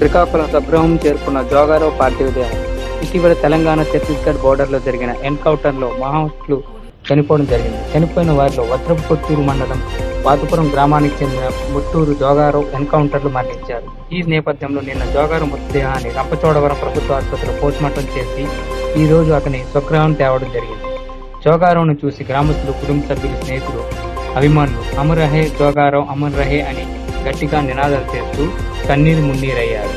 శ్రీకాకుళం స్వగృహం చేరుకున్న జోగారావు పార్టీ ఉదయం ఇటీవల తెలంగాణ ఛత్తీస్గఢ్ బోర్డర్లో జరిగిన ఎన్కౌంటర్లో మావోయిస్టులు చనిపోవడం జరిగింది. చనిపోయిన వారిలో వజ్రపు కొత్తూరు మండలం వాతుపురం గ్రామానికి చెందిన ముట్టూరు జోగారావు ఎన్కౌంటర్లు మరణించారు. ఈ నేపథ్యంలో నిన్న జోగారు మృతదేహాన్ని రంపచోడవరం ప్రభుత్వ ఆసుపత్రిలో పోస్టుమార్టం చేసి ఈ రోజు అతని స్వగ్రహం తేవడం జరిగింది. జోగారావును చూసి గ్రామస్తులు కుటుంబ సభ్యులు స్నేహితులు అభిమానులు అమర్ రహే జోగారావు అమర్ రహే అని గట్టిగా నినాదాలు చేస్తూ కన్నీరు మున్నీరయ్యారు.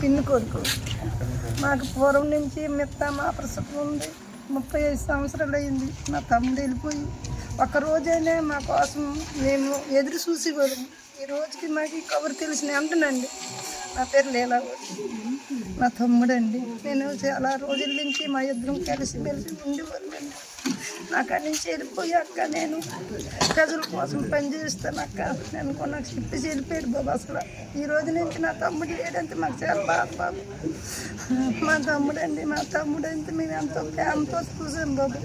పిన్ కొడుకు. మాకు పూర్వం నుంచి మిత్త మా ప్రసవం ఉంది. ముప్పై ఐదు సంవత్సరాలు అయింది. మా తమ్ముడు వెళ్ళిపోయి ఒక్కరోజైనా రోజైనా మా కోసం మేము ఎదురు చూసేవాళ్ళము ఈ రోజుకి మాకు కబురు తెలిసిన అంటనండి నా పేరు లీలా. మా తమ్ముడు అండి నేను చాలా రోజుల నుంచి మా ఇద్దరం కలిసి మెలిసి ఉండేవాళ్ళండి నాకు అక్కడి నుంచి వెళ్ళిపోయి అక్క నేను ప్రజల కోసం పనిచేస్తాను అక్క. నేను నాకు చెప్పేసి వెళ్ళిపోయాడు బాబు అసలు. ఈ రోజు నుంచి నా తమ్ముడు లేడంటే మాకు చాలా బాధ బాబు. మా తమ్ముడు అండి మా తమ్ముడు అంటే మేము ఎంతో ప్రేమతో చూసాం బాబు.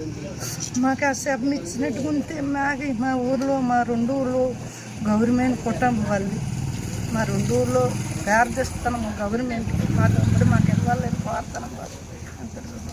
మాకు ఆ శవం ఇచ్చినట్టుకుంటే మాకు మా ఊర్లో మా రెండు ఊర్లో గవర్నమెంట్ కుటుంబం వాళ్ళు మా రెండు ఊళ్ళో ప్రార్థిస్తున్నాము గవర్నమెంట్కి. మా తమ్ముడు మాకు ఇవ్వాలని కోరుతున్నాము